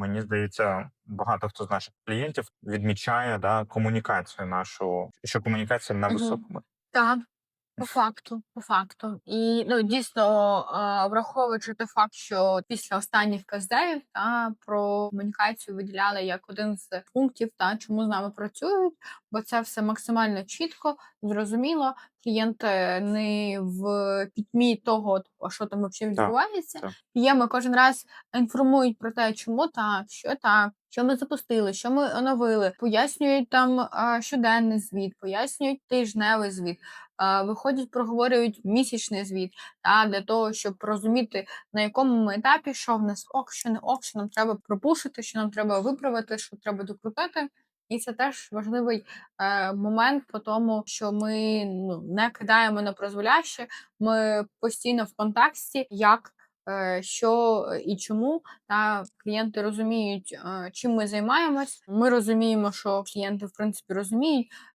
мені здається, багато хто з наших клієнтів відмічає да, комунікацію нашу, що комунікація на високому. Так, по факту, по факту. І ну дійсно, враховуючи той факт, що після останніх каздеїв та про комунікацію виділяли як один з пунктів, та чому з нами працюють, бо це все максимально чітко, зрозуміло. Клієнт е, не в пітьмі того, що там взагалі відбувається. П'ємо кожен раз інформують про те, чому так, що так, що ми запустили, що ми оновили, пояснюють там щоденний звіт, пояснюють тижневий звіт, виходять, проговорюють місячний звіт, та, для того, щоб розуміти, на якому ми етапі, що в нас ок, що не ок, що нам треба пропушити, що нам треба виправити, що треба докрутити. І це теж важливий е, момент по тому, що ми ну, не кидаємо на прозволяще, ми постійно в контакті, як е, що і чому. Та клієнти розуміють, е, чим ми займаємось. Ми розуміємо, що клієнти в принципі розуміють.